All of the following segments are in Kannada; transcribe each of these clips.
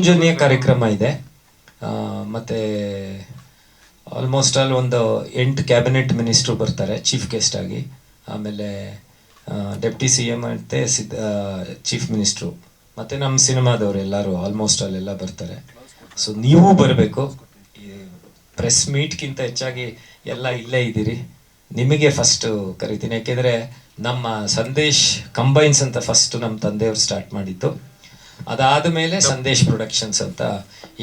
ಮುಂಜಾನೆಯ ಕಾರ್ಯಕ್ರಮ ಇದೆ. ಮತ್ತೆ ಆಲ್ಮೋಸ್ಟ್ ಆಲ್ ಒಂದು ಎಂಟು ಕ್ಯಾಬಿನೆಟ್ ಮಿನಿಸ್ಟ್ರು ಬರ್ತಾರೆ ಚೀಫ್ ಗೆಸ್ಟ್ ಆಗಿ. ಆಮೇಲೆ ಡೆಪ್ಟಿ ಸಿ ಎಂ ಮತ್ತೆ ಸಿದ್ಧ ಚೀಫ್ ಮಿನಿಸ್ಟ್ರು ಮತ್ತೆ ನಮ್ಮ ಸಿನಿಮಾದವರು ಎಲ್ಲರೂ ಆಲ್ಮೋಸ್ಟ್ ಆಲ್ ಎಲ್ಲ ಬರ್ತಾರೆ. ಸೊ ನೀವು ಬರಬೇಕು. ಪ್ರೆಸ್ ಮೀಟ್ಗಿಂತ ಹೆಚ್ಚಾಗಿ ಎಲ್ಲ ಇಲ್ಲೇ ಇದ್ದೀರಿ. ನಿಮಗೆ ಫಸ್ಟ್ ಕರಿತೀನಿ. ಯಾಕೆಂದರೆ ನಮ್ಮ ಸಂದೇಶ್ ಕಂಬೈನ್ಸ್ ಅಂತ ಫಸ್ಟ್ ನಮ್ಮ ತಂದೆಯವರು ಸ್ಟಾರ್ಟ್ ಮಾಡಿದ್ದು. ಅದಾದ ಮೇಲೆ ಸಂದೇಶ್ ಪ್ರೊಡಕ್ಷನ್ಸ್ ಅಂತ.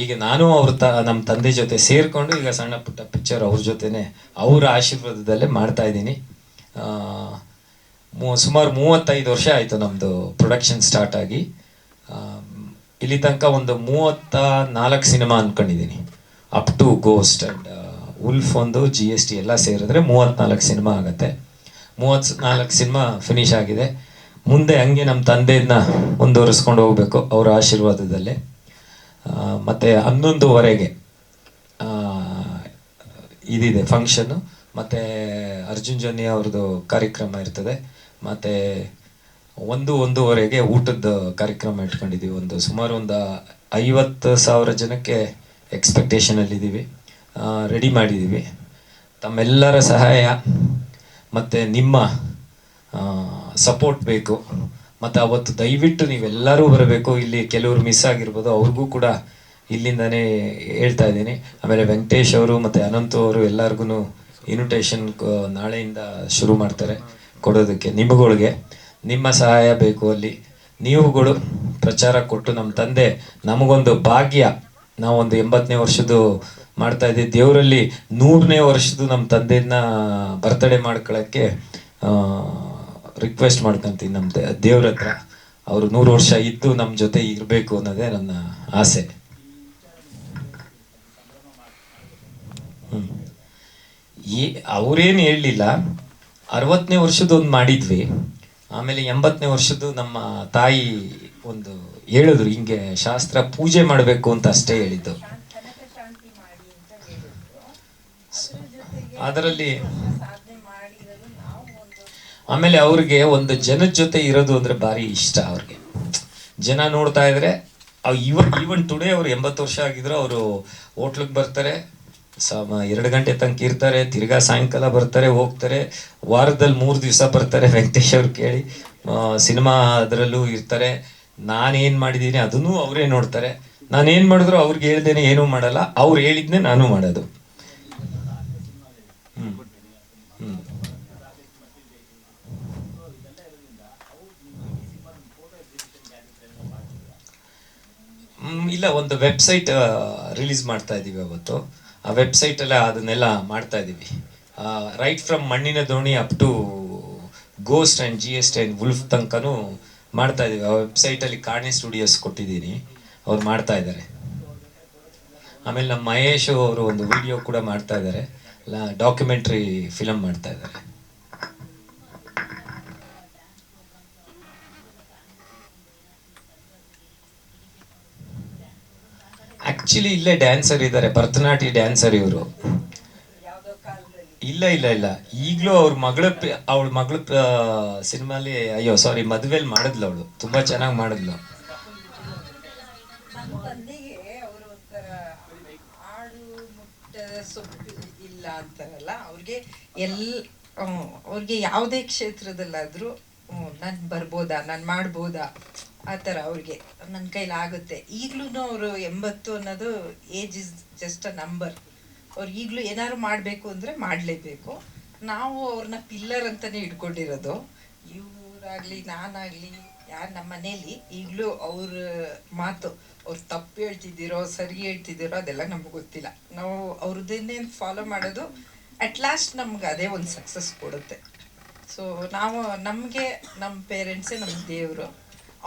ಈಗ ನಾನು ಅವ್ರ ತ ನಮ್ಮ ತಂದೆ ಜೊತೆ ಸೇರಿಕೊಂಡು ಈಗ ಸಣ್ಣ ಪುಟ್ಟ ಪಿಕ್ಚರ್ ಅವ್ರ ಜೊತೆನೆ ಅವರ ಆಶೀರ್ವಾದದಲ್ಲೇ ಮಾಡ್ತಾ ಇದ್ದೀನಿ. ಸುಮಾರು ಮೂವತ್ತೈದು ವರ್ಷ ಆಯಿತು ನಮ್ಮದು ಪ್ರೊಡಕ್ಷನ್ ಸ್ಟಾರ್ಟ್ ಆಗಿ. ಇಲ್ಲಿ ತನಕ ಒಂದು ಮೂವತ್ತ ನಾಲ್ಕು ಸಿನಿಮಾ ಅಂದ್ಕೊಂಡಿದ್ದೀನಿ up to Ghost and Wolf ಒಂದು ಜಿ ಎಸ್ ಟಿ ಎಲ್ಲ ಸೇರಿದ್ರೆ ಮೂವತ್ತ್ನಾಲ್ಕು ಸಿನಿಮಾ ಆಗುತ್ತೆ. ಮೂವತ್ತು ನಾಲ್ಕು ಸಿನಿಮಾ ಫಿನಿಶ್ ಆಗಿದೆ. ಮುಂದೆ ಹಂಗೆ ನಮ್ಮ ತಂದೆಯನ್ನ ಮುಂದುವರಿಸ್ಕೊಂಡು ಹೋಗಬೇಕು ಅವರ ಆಶೀರ್ವಾದದಲ್ಲಿ. ಮತ್ತೆ ಹನ್ನೊಂದುವರೆಗೆ ಇದಿದೆ ಫಂಕ್ಷನ್ನು ಮತ್ತು ಅರ್ಜುನ್ ಜನ್ಯ ಅವ್ರದ್ದು ಕಾರ್ಯಕ್ರಮ ಇರ್ತದೆ. ಮತ್ತು ಒಂದು ಒಂದೂವರೆಗೆ ಊಟದ ಕಾರ್ಯಕ್ರಮ ಇಟ್ಕೊಂಡಿದ್ದೀವಿ. ಒಂದು ಸುಮಾರು ಒಂದು ಐವತ್ತು ಸಾವಿರ ಜನಕ್ಕೆ ಎಕ್ಸ್ಪೆಕ್ಟೇಷನಲ್ಲಿದ್ದೀವಿ ರೆಡಿ ಮಾಡಿದ್ದೀವಿ. ತಮ್ಮೆಲ್ಲರ ಸಹಾಯ, ಮತ್ತು ನಿಮ್ಮ ಸಪೋರ್ಟ್ ಬೇಕು. ಮತ್ತು ಅವತ್ತು ದಯವಿಟ್ಟು ನೀವೆಲ್ಲರೂ ಬರಬೇಕು. ಇಲ್ಲಿ ಕೆಲವರು ಮಿಸ್ ಆಗಿರ್ಬೋದು, ಅವ್ರಿಗೂ ಕೂಡ ಇಲ್ಲಿಂದನೇ ಹೇಳ್ತಾ ಇದ್ದೀನಿ. ಆಮೇಲೆ ವೆಂಕಟೇಶ್ ಅವರು ಮತ್ತು ಅನಂತು ಅವರು ಎಲ್ಲರಿಗೂ ಇನ್ವಿಟೇಷನ್ ನಾಳೆಯಿಂದ ಶುರು ಮಾಡ್ತಾರೆ ಕೊಡೋದಕ್ಕೆ, ನಿಮಗಳಿಗೆ. ನಿಮ್ಮ ಸಹಾಯ ಬೇಕು ಅಲ್ಲಿ. ನೀವುಗಳು ಪ್ರಚಾರ ಕೊಟ್ಟು ನಮ್ಮ ತಂದೆ, ನಮಗೊಂದು ಭಾಗ್ಯ. ನಾವೊಂದು ಎಂಬತ್ತನೇ ವರ್ಷದ್ದು ಮಾಡ್ತಾ ಇದ್ದೀವಿ. ದೇವರಲ್ಲಿ ನೂರನೇ ವರ್ಷದ್ದು ನಮ್ಮ ತಂದೆಯನ್ನ ಬರ್ತಡೇ ಮಾಡ್ಕೊಳ್ಳೋಕ್ಕೆ ರಿಕ್ವೆಸ್ಟ್ ಮಾಡ್ಕೊಂತೀನಿ ನಮ್ಮ ದೇವ್ರ ಹತ್ರ. ಅವರು ನೂರು ವರ್ಷ ಇದ್ದು ನಮ್ಮ ಜೊತೆ ಇರಬೇಕು ಅನ್ನೋದೇ ನನ್ನ ಆಸೆ. ಈ ಅವ್ರೇನು ಹೇಳಲಿಲ್ಲ ಅರವತ್ತನೇ ವರ್ಷದ ಒಂದು ಮಾಡಿದ್ವಿ. ಆಮೇಲೆ ಎಂಬತ್ತನೇ ವರ್ಷದ್ದು ನಮ್ಮ ತಾಯಿ ಒಂದು ಹೇಳಿದ್ರು ಹಿಂಗೆ ಶಾಸ್ತ್ರ ಪೂಜೆ ಮಾಡಬೇಕು ಅಂತ ಅಷ್ಟೇ ಹೇಳಿದ್ದು. ಅದರಲ್ಲಿ ಆಮೇಲೆ ಅವ್ರಿಗೆ ಒಂದು ಜನದ ಜೊತೆ ಇರೋದು ಅಂದ್ರೆ ಭಾರಿ ಇಷ್ಟ ಅವ್ರಿಗೆ. ಜನ ನೋಡ್ತಾ ಇದ್ರೆ ಇವನ್ ಇವ ಈವನ್ ಟುಡೇ ಅವ್ರು ಎಂಬತ್ತು ವರ್ಷ ಆಗಿದ್ರು, ಅವರು ಹೋಟ್ಲಿಗೆ ಬರ್ತಾರೆ, ಸಮ, ಎರಡು ಗಂಟೆ ತನಕ ಇರ್ತಾರೆ, ತಿರ್ಗಾ ಸಾಯಂಕಾಲ ಬರ್ತಾರೆ, ಹೋಗ್ತಾರೆ ವಾರದಲ್ಲಿ ಮೂರು ದಿವಸ ಬರ್ತಾರೆ ವೆಂಕಟೇಶ್ ಅವ್ರು ಕೇಳಿ ಸಿನಿಮಾ ಅದರಲ್ಲೂ ಇರ್ತಾರೆ. ನಾನೇನು ಮಾಡಿದ್ದೀನಿ ಅದನ್ನೂ ಅವರೇ ನೋಡ್ತಾರೆ. ನಾನೇನು ಮಾಡಿದ್ರು ಅವ್ರಿಗೆ ಹೇಳ್ದೇನೆ ಏನೂ ಮಾಡಲ್ಲ, ಅವ್ರು ಹೇಳಿದ್ನೇ ನಾನು ಮಾಡೋದು ಹ್ಮ್ ಹ್ಮ್ ಮ್, ಇಲ್ಲ, ಒಂದು ವೆಬ್ಸೈಟ್ ರಿಲೀಸ್ ಮಾಡ್ತಾ ಇದ್ದೀವಿ ಅವತ್ತು. ಆ ವೆಬ್ಸೈಟಲ್ಲ ಅದನ್ನೆಲ್ಲ ಮಾಡ್ತಾ ಇದ್ದೀವಿ right from Mannina Doni up to Ghost and G S T and Wolf ತನಕನೂ ಮಾಡ್ತಾ ಇದ್ದೀವಿ ಆ ವೆಬ್ಸೈಟಲ್ಲಿ ಕಾಣೆ ಸ್ಟುಡಿಯೋಸ್ ಕೊಟ್ಟಿದ್ದೀನಿ. ಅವ್ರು ಮಾಡ್ತಾ ಇದ್ದಾರೆ. ಆಮೇಲೆ ನಮ್ಮ ಮಹೇಶ್ ಅವರು ಒಂದು ವಿಡಿಯೋ ಕೂಡ ಮಾಡ್ತಾ ಇದ್ದಾರೆ. ಡಾಕ್ಯುಮೆಂಟ್ರಿ ಫಿಲಮ್ ಮಾಡ್ತಾ ಇದ್ದಾರೆ. ಆಕ್ಚುಲಿ ಇಲ್ಲೇ ಡ್ಯಾನ್ಸರ್ ಇದ್ದಾರೆ ಭರತನಾಟ್ಯ ಡ್ಯಾನ್ಸರ್ ಇವರು. ಇಲ್ಲ ಇಲ್ಲ ಇಲ್ಲ. ಈಗಲೂ ಅವ್ರ ಮಗಳ ಅವಳ ಮಗಳ ಸಿನಿಮಾಲಿ ಅಯ್ಯೋ ಸಾರಿ ಮದುವೆಲಿ ಮಾಡಿದ್ಲು ಅವಳು. ತುಂಬಾ ಚೆನ್ನಾಗಿ ಮಾಡಿದ್ಲು. ಇಲ್ಲ ಅಂತಾರಲ್ಲ ಅವ್ರಿಗೆ ಎಲ್ ಅವ್ರಿಗೆ ಯಾವುದೇ ಕ್ಷೇತ್ರದಲ್ಲಾದರೂ ನಾನು ಬರ್ಬೋದಾ ನಾನು ಮಾಡ್ಬೋದಾ? ಆ ಥರ ಅವ್ರಿಗೆ ನನ್ನ ಕೈಲಿ ಆಗುತ್ತೆ. ಈಗಲೂ ಅವರು ಎಂಬತ್ತು ಅನ್ನೋದು age is just a number ಅವ್ರು ಈಗಲೂ ಏನಾದ್ರು ಮಾಡಬೇಕು ಅಂದರೆ ಮಾಡಲೇಬೇಕು. ನಾವು ಅವ್ರನ್ನ ಪಿಲ್ಲರ್ ಅಂತಲೇ ಇಟ್ಕೊಂಡಿರೋದು. ಇವರಾಗಲಿ, ನಾನಾಗಲಿ, ಯಾರು ನಮ್ಮ ಮನೇಲಿ ಈಗಲೂ ಅವ್ರ ಮಾತು, ಅವ್ರು ತಪ್ಪು ಹೇಳ್ತಿದ್ದೀರೋ, ಸರಿ ಹೇಳ್ತಿದ್ದೀರೋ ಅದೆಲ್ಲ ನಮ್ಗೆ ಗೊತ್ತಿಲ್ಲ. ನಾವು ಅವ್ರದ್ದೇನೇನು ಫಾಲೋ ಮಾಡೋದು ಅಟ್ ಲಾಸ್ಟ್ ನಮ್ಗೆ ಅದೇ ಒಂದು ಸಕ್ಸಸ್ ಕೊಡುತ್ತೆ. ಸೊ ನಾವು ನಮಗೆ, ನಮ್ಮ ಪೇರೆಂಟ್ಸೇ ನಮ್ಮ ದೇವರು.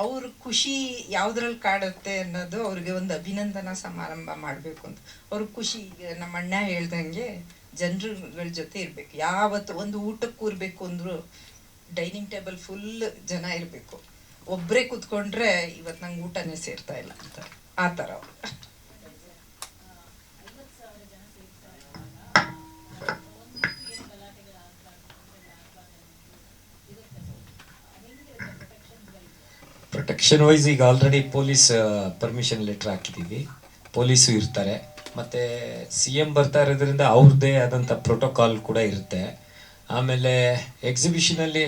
ಅವ್ರ ಖುಷಿ ಯಾವ್ದ್ರಲ್ಲಿ ಕಾಡುತ್ತೆ ಅನ್ನೋದು ಅವ್ರಿಗೆ ಒಂದು ಅಭಿನಂದನಾ ಸಮಾರಂಭ ಮಾಡಬೇಕು ಅಂತ. ಅವ್ರ ಖುಷಿ ನಮ್ಮ ಅಣ್ಣ ಹೇಳ್ದಂಗೆ ಜನರುಗಳ ಜೊತೆ ಇರಬೇಕು. ಯಾವತ್ತು ಒಂದು ಊಟಕ್ಕೆ ಕೂರ್ಬೇಕು ಅಂದ್ರು ಡೈನಿಂಗ್ ಟೇಬಲ್ ಫುಲ್ ಜನ ಇರಬೇಕು. ಒಬ್ಬರೇ ಕೂತ್ಕೊಂಡ್ರೆ ಇವತ್ತು ನಂಗೆ ಊಟನೇ ಸೇರ್ತಾ ಇಲ್ಲ ಅಂತ. ಆ ಥರ ಅವ್ರು. ಆಕ್ಷನ್ ವೈಸ್ ಈಗ ಆಲ್ರೆಡಿ ಪೊಲೀಸ್ ಪರ್ಮಿಷನ್ ಲೆಟರ್ ಹಾಕಿದ್ದೀವಿ ಪೊಲೀಸು ಇರ್ತಾರೆ. ಮತ್ತು ಸಿ ಎಂ ಬರ್ತಾ ಇರೋದ್ರಿಂದ ಅವ್ರದ್ದೇ ಆದಂಥ ಪ್ರೋಟೋಕಾಲ್ ಕೂಡ ಇರುತ್ತೆ. ಆಮೇಲೆ ಎಕ್ಸಿಬಿಷನಲ್ಲಿ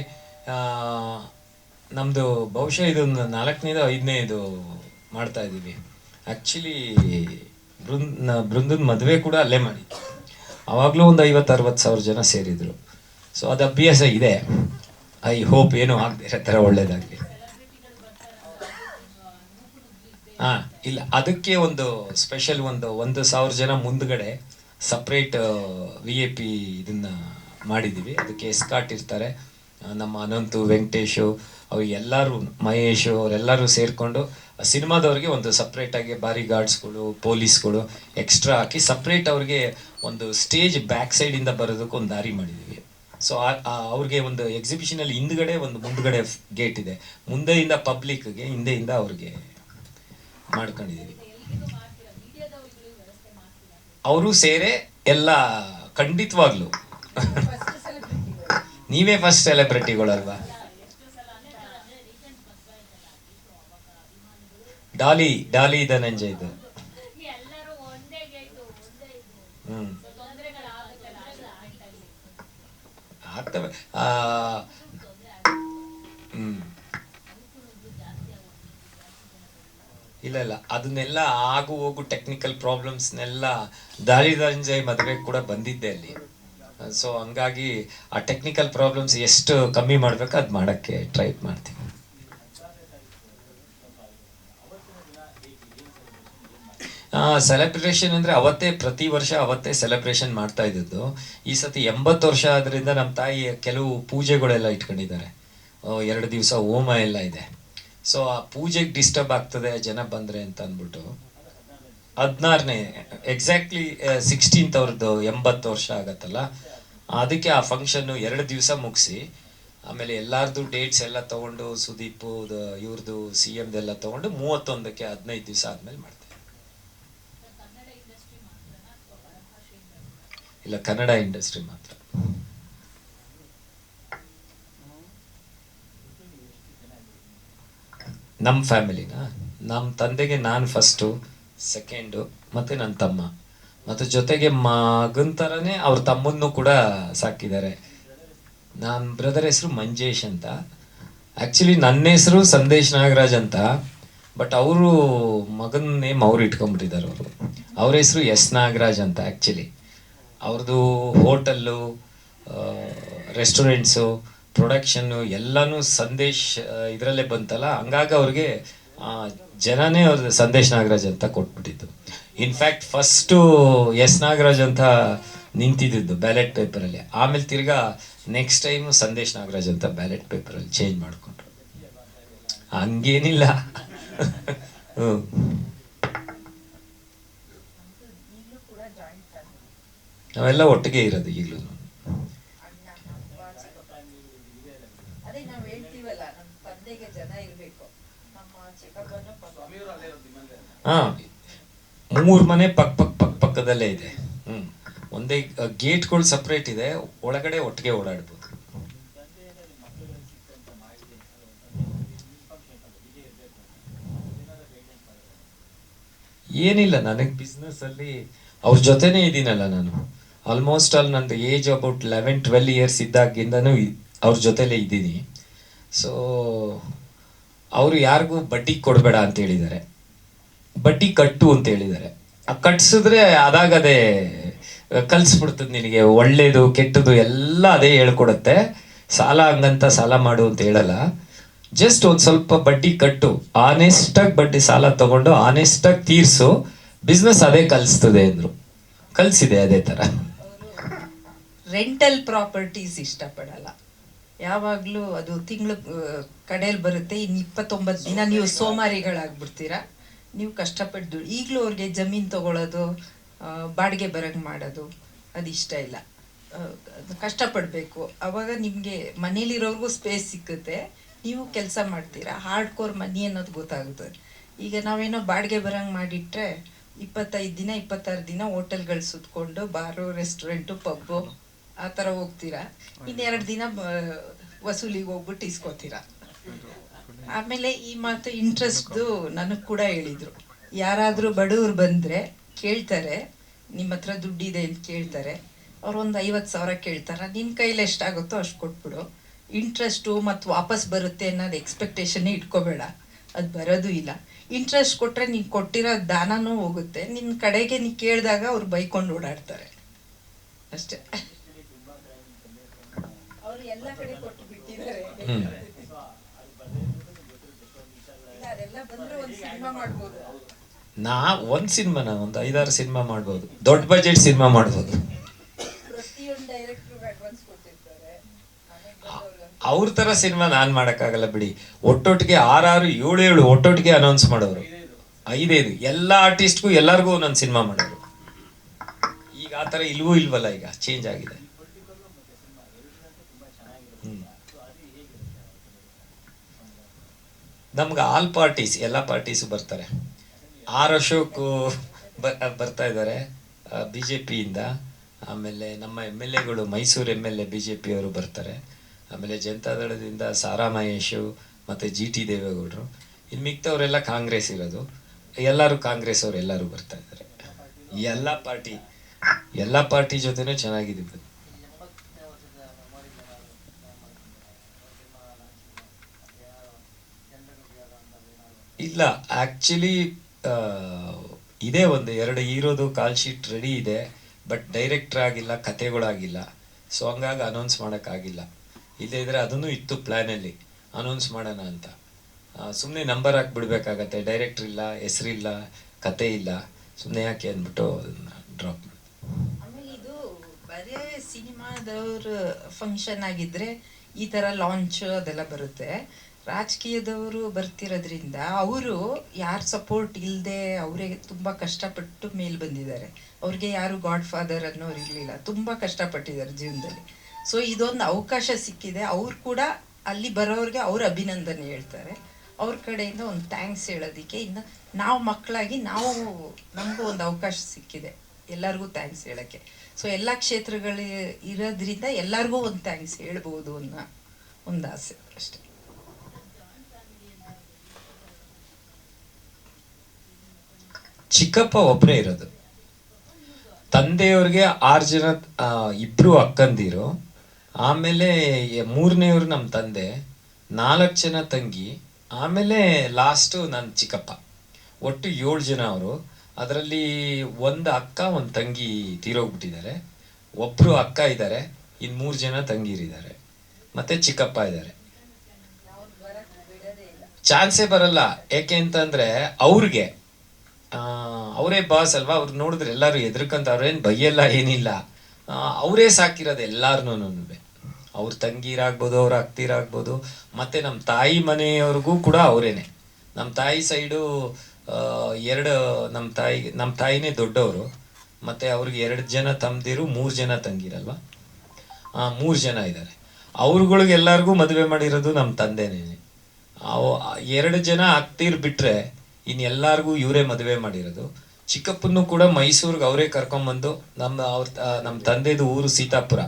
ನಮ್ಮದು ಬಹುಶಃ ಇದೊಂದು ನಾಲ್ಕನೇದು ಐದನೇ ಇದು ಮಾಡ್ತಾ ಇದ್ದೀವಿ. ಆ್ಯಕ್ಚುಲಿ ಬೃಂದ್ ಬೃಂದದ ಮದುವೆ ಕೂಡ ಅಲ್ಲೇ ಮಾಡಿ. ಆವಾಗಲೂ ಒಂದು ಐವತ್ತು ಅರವತ್ತು ಸಾವಿರ ಜನ ಸೇರಿದರು. ಸೊ ಅದು ಅಭ್ಯಾಸ ಇದೆ. ಐ ಹೋಪ್ ಏನೂ ಆಗದೆ ಇರೋ ಥರ ಒಳ್ಳೇದಾಗಲಿ. ಹಾ, ಇಲ್ಲ, ಅದಕ್ಕೆ ಒಂದು ಸ್ಪೆಷಲ್ ಒಂದು ಒಂದು ಸಾವಿರ ಜನ ಮುಂದ್ಗಡೆ ಸಪ್ರೇಟ್ ವಿ ಎ ಪಿ ಇದನ್ನ ಮಾಡಿದ್ದೀವಿ. ಅದಕ್ಕೆ ಎಸ್ಕಾಟ್ ಇರ್ತಾರೆ. ನಮ್ಮ ಅನಂತು, ವೆಂಕಟೇಶು ಅವ್ರು ಎಲ್ಲರೂ, ಮಹೇಶು, ಅವರೆಲ್ಲರೂ ಸೇರಿಕೊಂಡು ಸಿನಿಮಾದವ್ರಿಗೆ ಒಂದು ಸಪ್ರೇಟಾಗಿ ಬಾರಿ ಗಾರ್ಡ್ಸ್ಗಳು ಪೊಲೀಸ್ಗಳು ಎಕ್ಸ್ಟ್ರಾ ಹಾಕಿ ಸಪ್ರೇಟ್ ಅವ್ರಿಗೆ ಒಂದು ಸ್ಟೇಜ್ ಬ್ಯಾಕ್ ಸೈಡಿಂದ ಬರೋದಕ್ಕೆ ಒಂದು ದಾರಿ ಮಾಡಿದ್ದೀವಿ. ಸೊ ಅವ್ರಿಗೆ ಒಂದು ಎಕ್ಸಿಬಿಷನಲ್ಲಿ ಹಿಂದ್ಗಡೆ ಒಂದು ಮುಂದ್ಗಡೆ ಗೇಟ್ ಇದೆ. ಮುಂದೆಯಿಂದ ಪಬ್ಲಿಕ್ಗೆ ಹಿಂದೆಯಿಂದ ಅವ್ರಿಗೆ ಮಾಡ್ಕೊಂಡಿದ್ದೀವಿ ಅವರು ಸೇರೆ ಎಲ್ಲ ಖಂಡಿತವಾಗ್ಲು. ನೀವೇ ಫಸ್ಟ್ ಸೆಲೆಬ್ರಿಟಿಗಳಲ್ವಾ ಡಾಲಿ ಡಾಲಿ ಧನಂಜಯ್ ಇದು ಎಲ್ಲರೂ ಒಂದೇ ಗೇಟು ಒಂದೇ ಇದು ಹ್ಮ್ ತೊಂದರೆಗಳಾಗುತ್ತಲ್ಲ ಆಟಲ್ಲಿ ಆಗ್ತವೆ ಆ, ಹ್ಮ್ ಇಲ್ಲ ಇಲ್ಲ ಅದನ್ನೆಲ್ಲ ಹೋಗು ಟೆಕ್ನಿಕಲ್ ಪ್ರಾಬ್ಲಮ್ಸ್ನೆಲ್ಲ ದಾರಿ ದಾರಿಂಜಯ್ ಮದುವೆ ಕೂಡ ಬಂದಿದ್ದೆ ಅಲ್ಲಿ. ಸೊ ಹಂಗಾಗಿ ಆ ಟೆಕ್ನಿಕಲ್ ಪ್ರಾಬ್ಲಮ್ಸ್ ಎಷ್ಟು ಕಮ್ಮಿ ಮಾಡಬೇಕು ಅದು ಮಾಡೋಕ್ಕೆ ಟ್ರೈ ಮಾಡ್ತೀನಿ. ಸೆಲೆಬ್ರೇಷನ್ ಅಂದ್ರೆ ಅವತ್ತೇ ಪ್ರತಿ ವರ್ಷ ಅವತ್ತೇ ಸೆಲೆಬ್ರೇಷನ್ ಮಾಡ್ತಾ ಇದ್ದದ್ದು. ಈ ಸತಿ ಎಂಬತ್ತು ವರ್ಷ ಆದ್ರಿಂದ ನಮ್ಮ ತಾಯಿ ಕೆಲವು ಪೂಜೆಗಳೆಲ್ಲ ಇಟ್ಕೊಂಡಿದ್ದಾರೆ. ಎರಡು ದಿವಸ ಹೋಮ ಎಲ್ಲ ಇದೆ. ಸೊ ಆ ಪೂಜೆಗೆ ಡಿಸ್ಟರ್ಬ್ ಆಗ್ತದೆ, ಜನ ಬಂದ್ರೆ ಅಂತ ಅಂದ್ಬಿಟ್ಟು. ಹದಿನಾರನೇ ಎಕ್ಸಾಕ್ಟ್ಲಿ ಸಿಕ್ಸ್ಟೀನ್ತ್ ಅವ್ರದ್ದು ಎಂಬತ್ತು ವರ್ಷ ಆಗತ್ತಲ್ಲ? ಅದಕ್ಕೆ ಆ ಫಂಕ್ಷನ್ ಎರಡು ದಿವಸ ಮುಗಿಸಿ, ಆಮೇಲೆ ಎಲ್ಲಾರ್ದು ಡೇಟ್ಸ್ ಎಲ್ಲ ತೊಗೊಂಡು, ಸುದೀಪ್ ಇವ್ರದ್ದು ಸಿ ಎಮ್ದೆಲ್ಲ ತಗೊಂಡು ಮೂವತ್ತೊಂದಕ್ಕೆ ಹದಿನೈದು ದಿವಸ ಆದ್ಮೇಲೆ ಮಾಡ್ತೇವೆ. ಇಲ್ಲ, ಕನ್ನಡ ಇಂಡಸ್ಟ್ರಿ ಮಾತ್ರ. ನಮ್ಮ ಫ್ಯಾಮಿಲಿನ ನಮ್ಮ ತಂದೆಗೆ ನಾನು ಫಸ್ಟು ಸೆಕೆಂಡು ಮತ್ತು ನನ್ನ ತಮ್ಮ. ಮತ್ತು ಜೊತೆಗೆ ಮಗನ ಥರನೇ ಅವ್ರ ತಮ್ಮನ್ನು ಕೂಡ ಸಾಕಿದ್ದಾರೆ. ನನ್ನ ಬ್ರದರ್ ಹೆಸರು ಮಂಜೇಶ್ ಅಂತ. ಆ್ಯಕ್ಚುಲಿ ನನ್ನ ಹೆಸರು ಸಂದೇಶ್ ನಾಗರಾಜ್ ಅಂತ. ಬಟ್ ಅವರು ಮಗನ ನೇಮ್ ಅವ್ರು ಇಟ್ಕೊಂಡ್ಬಿಟ್ಟಿದ್ದಾರೆ ಅವರು. ಅವ್ರ ಹೆಸರು ಎಸ್ ನಾಗರಾಜ್ ಅಂತ ಆ್ಯಕ್ಚುಲಿ ಅವ್ರದ್ದು ಹೋಟೆಲ್ಲು ರೆಸ್ಟೋರೆಂಟ್ಸು ಪ್ರೊಡಕ್ಷನ್ನು ಎಲ್ಲನೂ ಸಂದೇಶ್ ಇದರಲ್ಲೇ ಬಂತಲ್ಲ? ಹಂಗಾಗಿ ಅವ್ರಿಗೆ ಜನನೇ ಅವ್ರ ಸಂದೇಶ್ ನಾಗರಾಜ್ ಅಂತ ಕೊಟ್ಬಿಟ್ಟಿದ್ದು. In fact first S Nagaraj ಅಂತ ನಿಂತಿದ್ದು ಬ್ಯಾಲೆಟ್ ಪೇಪರಲ್ಲಿ ಆಮೇಲೆ ತಿರ್ಗಾ ನೆಕ್ಸ್ಟ್ ಟೈಮ್ ಸಂದೇಶ್ ನಾಗರಾಜ್ ಅಂತ ಬ್ಯಾಲೆಟ್ ಪೇಪರಲ್ಲಿ ಚೇಂಜ್ ಮಾಡಿಕೊಂಡ್ರು. ಹಂಗೇನಿಲ್ಲ. ಹ್ಞೂ ನಾವೆಲ್ಲ ಒಟ್ಟಿಗೆ ಇರೋದು ಈಗಲೂ. ಹಾ. ಮೂರು ಮನೆ ಪಕ್ ಪಕ್ ಪಕ್, ಪಕ್ಕದಲ್ಲೇ ಇದೆ. ಹ್ಮ್. ಒಂದೇ ಗೇಟ್ಗಳು ಸಪ್ರೇಟ್ ಇದೆ. ಒಳಗಡೆ ಒಟ್ಟಿಗೆ ಓಡಾಡ್ಬೋದು. ಏನಿಲ್ಲ, ನನಗೆ ಬಿಸ್ನೆಸ್ ಅಲ್ಲಿ ಅವ್ರ ಜೊತೆನೇ ಇದ್ದೀನಲ್ಲ ನಾನು. ಆಲ್ಮೋಸ್ಟ್ ಆಲ್ ನಂದು age about eleven twelve years ಇದ್ದಾಗಿಂದನೂ ಅವ್ರ ಜೊತೆಲೇ ಇದ್ದೀನಿ. ಸೊ ಅವರು ಯಾರಿಗೂ ಬಡ್ಡಿ ಕೊಡಬೇಡ ಅಂತ ಹೇಳಿದ್ದಾರೆ. ಬಡ್ಡಿ ಕಟ್ಟು ಅಂತ ಹೇಳಿದ್ದಾರೆ. ಆ ಕಟ್ಸಿದ್ರೆ ಅದಾಗದೇ ಕಲ್ಸ್ಬಿಡ್ತದೆ ನಿನಗೆ, ಒಳ್ಳೇದು ಕೆಟ್ಟದು ಎಲ್ಲ ಅದೇ ಹೇಳ್ಕೊಡುತ್ತೆ. ಸಾಲ ಹಂಗಂತ ಸಾಲ ಮಾಡು ಅಂತ ಹೇಳಲ್ಲ. ಜಸ್ಟ್ ಒಂದು ಸ್ವಲ್ಪ ಬಡ್ಡಿ ಕಟ್ಟು ಆನೆಸ್ಟಾಗಿ ಬಡ್ಡಿ ಸಾಲ ತಗೊಂಡು ಆನೆಸ್ಟಾಗಿ ತೀರಿಸು ಬಿಸ್ನೆಸ್ ಅದೇ ಕಲಿಸ್ತದೆ ಅಂದರು. ಕಲಿಸಿದೆ ಅದೇ ಥರ ರೆಂಟಲ್ ಪ್ರಾಪರ್ಟೀಸ್ ಇಷ್ಟಪಡಲ್ಲ. ಯಾವಾಗಲೂ ಅದು ತಿಂಗಳು ಕಡೆಯಲ್ಲಿ ಬರುತ್ತೆ. ಇನ್ನು ಇಪ್ಪತ್ತೊಂಬತ್ತು ದಿನ ನೀವು ಸೋಮಾರಿಗಳಾಗ್ಬಿಡ್ತೀರಾ? ನೀವು ಕಷ್ಟಪಟ್ಟು ಈಗಲೂ ಅವ್ರಿಗೆ ಜಮೀನು ತಗೊಳ್ಳೋದು ಬಾಡಿಗೆ ಬರಂಗೆ ಮಾಡೋದು ಅದು ಇಷ್ಟ ಇಲ್ಲ. ಕಷ್ಟಪಡಬೇಕು. ಅವಾಗ ನಿಮಗೆ ಮನೇಲಿರೋರ್ಗೂ ಸ್ಪೇಸ್ ಸಿಕ್ಕುತ್ತೆ. ನೀವು ಕೆಲಸ ಮಾಡ್ತೀರಾ? ಹಾರ್ಡ್ ಕೋರ್ ಮನಿ ಅನ್ನೋದು ಗೊತ್ತಾಗುತ್ತೆ. ಈಗ ನಾವೇನೋ ಬಾಡಿಗೆ ಬರಂಗೆ ಮಾಡಿಟ್ರೆ ಇಪ್ಪತ್ತೈದು ದಿನ ಇಪ್ಪತ್ತಾರು ದಿನ ಹೋಟೆಲ್ಗಳು ಸುತ್ಕೊಂಡು ಬಾರು ರೆಸ್ಟೋರೆಂಟು ಪಬ್ಬು ಆ ಥರ ಹೋಗ್ತೀರಾ? ಇನ್ನೆರಡು ದಿನ ವಸೂಲಿಗೆ ಹೋಗ್ಬಿಟ್ಟು ಇಸ್ಕೋತೀರಾ? ಆಮೇಲೆ ಈ ಮಾತು ಇಂಟ್ರೆಸ್ಟ್ದು ನನಗೆ ಕೂಡ ಹೇಳಿದ್ರು. ಯಾರಾದರೂ ಬಡವ್ರು ಬಂದರೆ ಕೇಳ್ತಾರೆ ನಿಮ್ಮ ಹತ್ರ ದುಡ್ಡಿದೆ ಅಂತ ಕೇಳ್ತಾರೆ. ಅವ್ರು ಒಂದು ಐವತ್ತು ಸಾವಿರ ಕೇಳ್ತಾರೆ. ನಿನ್ನ ಕೈಲಿ ಎಷ್ಟಾಗುತ್ತೋ ಅಷ್ಟು ಕೊಟ್ಬಿಡು. ಇಂಟ್ರೆಸ್ಟು ಮತ್ತು ವಾಪಸ್ ಬರುತ್ತೆ ಅನ್ನೋದು ಎಕ್ಸ್ಪೆಕ್ಟೇಷನ್ನೇ ಇಟ್ಕೋಬೇಡ. ಅದು ಬರೋದು ಇಲ್ಲ. ಇಂಟ್ರೆಸ್ಟ್ ಕೊಟ್ಟರೆ ನೀನು ಕೊಟ್ಟಿರೋ ದಾನನೂ ಹೋಗುತ್ತೆ. ನಿನ್ನ ಕಡೆಗೆ ನೀನು ಕೇಳಿದಾಗ ಅವ್ರು ಬೈಕೊಂಡು ಓಡಾಡ್ತಾರೆ. ಅಷ್ಟೇ. ಎಲ್ಲ ಕಡೆ ಕೊಟ್ಟು ಬಿಟ್ಟಿದ್ದಾರೆ. ನಾ ಒಂದ್ ಸಿನಿಮಾನ ಒಂದು ಐದಾರು ಸಿನಿಮಾ ಮಾಡ್ಬೋದು. ದೊಡ್ಡ ಬಜೆಟ್ ಸಿನಿಮಾ ಮಾಡ್ಬೋದು. ಅವ್ರ ತರ ಸಿನಿಮಾ ನಾನ್ ಮಾಡಕ್ಕಾಗಲ್ಲ ಬಿಡಿ. ಒಟ್ಟೊಟ್ಟಿಗೆ ಆರಾರು ಏಳು ಏಳು ಒಟ್ಟೊಟ್ಟಿಗೆ ಅನೌನ್ಸ್ ಮಾಡೋರು. ಐದೈದು. ಎಲ್ಲ ಆರ್ಟಿಸ್ಟ್ಗೂ ಎಲ್ಲರಿಗೂ ಒಂದೊಂದು ಸಿನಿಮಾ ಮಾಡೋರು. ಈಗ ಆ ಥರ ಇಲ್ವೂ ಇಲ್ವಲ್ಲ ಈಗ? ಚೇಂಜ್ ಆಗಿದೆ. ನಮ್ಗೆ ಆಲ್ ಪಾರ್ಟೀಸ್ ಎಲ್ಲ ಪಾರ್ಟೀಸು ಬರ್ತಾರೆ. ಆರ್ ಅಶೋಕ್ ಬರ್ತಾ ಇದ್ದಾರೆ ಬಿ ಜೆ ಪಿಯಿಂದ ಆಮೇಲೆ ನಮ್ಮ ಎಂ ಎಲ್ ಎಗಳು Mysuru M L A B J ಪಿಯವರು ಬರ್ತಾರೆ. ಆಮೇಲೆ ಜನತಾದಳದಿಂದ ಸಾರಾ ಮಹೇಶು ಮತ್ತು ಜಿ ಟಿ ದೇವೇಗೌಡರು ಇನ್ನು ಮಿಕ್ತವರೆಲ್ಲ ಕಾಂಗ್ರೆಸ್ ಇರೋದು. ಎಲ್ಲರೂ ಕಾಂಗ್ರೆಸ್ ಅವರು ಎಲ್ಲರೂ ಬರ್ತಾ ಇದ್ದಾರೆ. ಎಲ್ಲ ಪಾರ್ಟಿ ಎಲ್ಲ ಪಾರ್ಟಿ ಜೊತೆನೂ ಚೆನ್ನಾಗಿದ್ದೀವಿ ಇಲ್ಲ ಆ್ಯಕ್ಚುಲಿ ಇದೆ ಒಂದು, ಎರಡು ಹೀರೋದು ಕಾಲ್ ಶೀಟ್ ರೆಡಿ ಇದೆ ಬಟ್ ಡೈರೆಕ್ಟ್ರ್ ಆಗಿಲ್ಲ ಕತೆಗಳಾಗಿಲ್ಲ ಸೊ ಹಂಗಾಗಿ ಅನೌನ್ಸ್ ಮಾಡೋಕ್ಕಾಗಿಲ್ಲ. ಇಲ್ಲೇ ಇದ್ದರೆ ಅದನ್ನು ಇತ್ತು ಪ್ಲ್ಯಾನಲ್ಲಿ ಅನೌನ್ಸ್ ಮಾಡೋಣ ಅಂತ. ಸುಮ್ಮನೆ ನಂಬರ್ ಹಾಕ್ಬಿಡ್ಬೇಕಾಗತ್ತೆ ಡೈರೆಕ್ಟ್ರ್ ಇಲ್ಲ ಹೆಸರಿಲ್ಲ ಕತೆ ಇಲ್ಲ ಸುಮ್ಮನೆ ಯಾಕೆ ಅಂದ್ಬಿಟ್ಟು ಡ್ರಾಪ್ ಆಮೇಲೆ ಇದು ಬರೀ ಸಿನಿಮಾದವ್ರ ಫಂಕ್ಷನ್ ಆಗಿದ್ರೆ ಈ ಥರ ಲಾಂಚ್ ಅದೆಲ್ಲ ಬರುತ್ತೆ. ರಾಜಕೀಯದವರು ಬರ್ತಿರೋದ್ರಿಂದ ಅವರು ಯಾರು ಸಪೋರ್ಟ್ ಇಲ್ಲದೆ ಅವರೇ ತುಂಬ ಕಷ್ಟಪಟ್ಟು ಮೇಲ್ ಬಂದಿದ್ದಾರೆ. ಅವ್ರಿಗೆ ಯಾರು ಗಾಡ್ ಫಾದರ್ ಅನ್ನೋರು ಇರಲಿಲ್ಲ. ತುಂಬ ಕಷ್ಟಪಟ್ಟಿದ್ದಾರೆ ಜೀವನದಲ್ಲಿ. ಸೊ ಇದೊಂದು ಅವಕಾಶ ಸಿಕ್ಕಿದೆ. ಅವ್ರು ಕೂಡ ಅಲ್ಲಿ ಬರೋರಿಗೆ ಅವ್ರ ಅಭಿನಂದನೆ ಹೇಳ್ತಾರೆ. ಅವ್ರ ಕಡೆಯಿಂದ ಒಂದು ಥ್ಯಾಂಕ್ಸ್ ಹೇಳೋದಕ್ಕೆ ಇನ್ನು ನಾವು ಮಕ್ಕಳಾಗಿ ನಾವು ನಮಗೂ ಒಂದು ಅವಕಾಶ ಸಿಕ್ಕಿದೆ. ಎಲ್ಲರಿಗೂ ಥ್ಯಾಂಕ್ಸ್ ಹೇಳೋಕ್ಕೆ. ಸೊ ಎಲ್ಲ ಕ್ಷೇತ್ರಗಳು ಇರೋದ್ರಿಂದ ಎಲ್ಲರಿಗೂ ಒಂದು ಥ್ಯಾಂಕ್ಸ್ ಹೇಳ್ಬೋದು ಅನ್ನೋ ಒಂದು ಆಸೆ ಅಷ್ಟೇ. ಚಿಕ್ಕಪ್ಪ ಒಬ್ಬರೇ ಇರೋದು. ತಂದೆಯವ್ರಿಗೆ ಆರು ಜನ ಇಬ್ರು ಅಕ್ಕಂದಿರು. ಆಮೇಲೆ ಮೂರನೇವ್ರು ನಮ್ಮ ತಂದೆ. ನಾಲ್ಕು ಜನ ತಂಗಿ. ಆಮೇಲೆ ಲಾಸ್ಟು ನನ್ನ ಚಿಕ್ಕಪ್ಪ. ಒಟ್ಟು ಏಳು ಜನ ಅವರು. ಅದರಲ್ಲಿ ಒಂದು ಅಕ್ಕ, ಒಂದು ತಂಗಿ ತೀರೋಗ್ಬಿಟ್ಟಿದ್ದಾರೆ. ಒಬ್ಬರು ಅಕ್ಕ ಇದ್ದಾರೆ ಇನ್ನು ಮೂರು ಜನ ತಂಗಿರಿದ್ದಾರೆ. ಮತ್ತೆ ಚಿಕ್ಕಪ್ಪ ಇದ್ದಾರೆ. ಚಾನ್ಸೇ ಬರಲ್ಲ. ಯಾಕೆ ಅಂತಂದ್ರೆ ಅವ್ರಿಗೆ ಅವರೇ ಬಾಸ್ ಅಲ್ವಾ? ಅವ್ರು ನೋಡಿದ್ರೆ ಎಲ್ಲರೂ ಎದ್ರಕಂತ ಅವ್ರೇನು ಬೈಯಲ್ಲ, ಏನಿಲ್ಲ. ಅವರೇ ಸಾಕಿರೋದು ಎಲ್ಲಾರ್ನೂ ಅವ್ರ ತಂಗೀರಾಗ್ಬೋದು, ಅವ್ರ ಅಕ್ತಿರಾಗ್ಬೋದು ಮತ್ತೆ ನಮ್ಮ ತಾಯಿ ಮನೆಯವ್ರಿಗೂ ಕೂಡ ಅವರೇನೆ. ನಮ್ಮ ತಾಯಿ ಸೈಡು ಎರಡು ನಮ್ಮ ತಾಯಿ ನಮ್ಮ ತಾಯಿನೇ ದೊಡ್ಡವರು ಮತ್ತೆ ಅವ್ರಿಗೆ ಎರಡು ಜನ ತಮ್ಮದಿರು ಮೂರು ಜನ ತಂಗಿರಲ್ವ? ಆ, ಮೂರು ಜನ ಇದ್ದಾರೆ. ಅವ್ರುಗಳಿಗೆ ಎಲ್ಲಾರ್ಗೂ ಮದುವೆ ಮಾಡಿರೋದು ನಮ್ಮ ತಂದೆನೇ. ಅವು ಎರಡು ಜನ ಅಕ್ತಿರ್ ಬಿಟ್ರೆ ಇನ್ ಎಲ್ಲಾರ್ಗೂ ಇವರೇ ಮದುವೆ ಮಾಡಿರೋದು. ಚಿಕ್ಕಪ್ಪನ್ನು ಕೂಡ ಮೈಸೂರಿಗೆ ಅವರೇ ಕರ್ಕೊಂಬಂದು ನಮ್ಮ ಅವ್ರ ನಮ್ಮ ತಂದೆದು ಊರು ಸೀತಾಪುರ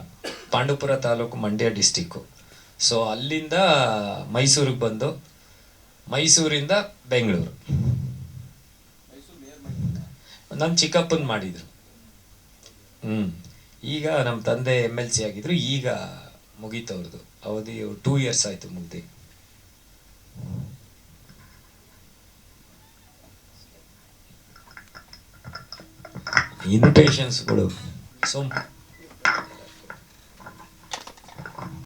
ಪಾಂಡುಪುರ ತಾಲೂಕು ಮಂಡ್ಯ ಡಿಸ್ಟಿಕ್ಕು. ಸೊ ಅಲ್ಲಿಂದ ಮೈಸೂರಿಗೆ ಬಂದು ಮೈಸೂರಿಂದ ಬೆಂಗಳೂರು. ನಮ್ಮ ಚಿಕ್ಕಪ್ಪನ್ ಮಾಡಿದ್ರು. ಹ್ಮ್. ಈಗ ನಮ್ಮ ತಂದೆ ಎಂ ಎಲ್ ಸಿ ಆಗಿದ್ರು ಈಗ ಮುಗೀತು ಅವ್ರದ್ದು ಅವಧಿ ಟೂ ಇಯರ್ಸ್ ಆಯ್ತು ಮುಗ್ದಿ. ಇನ್ವಿಟೇಷನ್ಸ್ಗಳು ಸೊ